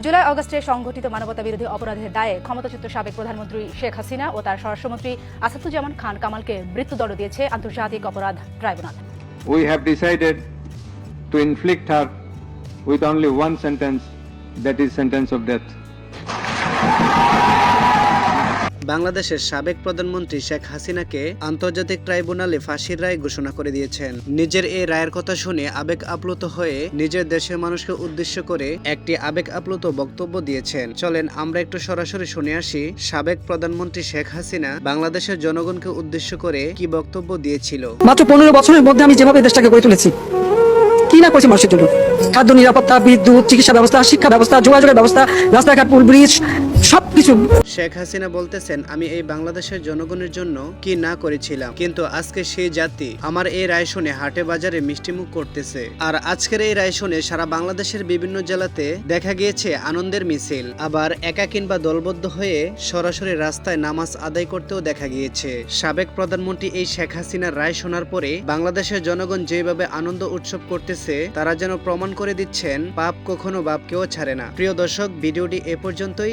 জুলাই অগস্টে সংঘটিত মানবতা বিরোধী অপরাধের দায়ে ক্ষমতাচ্যুত সাবেক প্রধানমন্ত্রী শেখ হাসিনা ও তার স্বরাষ্ট্রমন্ত্রী আসাদুজ্জামান খান কামালকে মৃত্যুদণ্ড দিয়েছে আন্তর্জাতিক অপরাধ tribunal we have decided to inflict her with only one sentence that is sentence of death. বাংলাদেশের সাবেক প্রধানমন্ত্রী শেখ হাসিনাকে আন্তর্জাতিক ট্রাইব্যুনালে ফাঁসির রায় ঘোষণা করে দিয়েছেন। নিজের এই রায়ের কথা শুনে আবেগ আপ্লুত হয়ে নিজের দেশের মানুষকে উদ্দেশ্য করে একটি আবেগ আপ্লুত বক্তব্য দিয়েছেন। চলেন আমরা একটু সরাসরি শুনে আসি সাবেক প্রধানমন্ত্রী শেখ হাসিনা বাংলাদেশের জনগণকে উদ্দেশ্য করে কি বক্তব্য দিয়েছিল। মাত্র পনেরো বছরের মধ্যে আমি যেভাবে দেশটাকে গড়ে তুলেছি, কি না করেছি মানুষের জন্য? খাদ্য নিরাপত্তা, বিদ্যুৎ, চিকিৎসা ব্যবস্থা, শিক্ষা ব্যবস্থা, যোগাযোগের ব্যবস্থা, রাস্তাঘাট, পুল ব্রিজ সবকিছু। শেখ হাসিনা বলতেছেন, আমি এই বাংলাদেশের জনগণের জন্য কি না করেছিলাম, কিন্তু আজকে সেই জাতি আমার এই রায় শুনে হাটে বাজারে মিষ্টিমুখ করতেছে। আর আজকের এই রায় শুনে সারা বাংলাদেশের বিভিন্ন জেলাতে দেখা গিয়েছে আনন্দের মিছিল। আবার একা কিংবা দলবদ্ধ হয়ে সরাসরি রাস্তায় নামাজ আদায় করতেও দেখা গিয়েছে। সাবেক প্রধানমন্ত্রী এই শেখ হাসিনার রায় শোনার পরে বাংলাদেশের জনগণ যেভাবে আনন্দ উৎসব করতেছে, তারা যেন প্রমাণ করে দিচ্ছেন, পাপ কখনো বাপকেও ছাড়ে না। প্রিয় দর্শক, ভিডিওটি এ পর্যন্তই।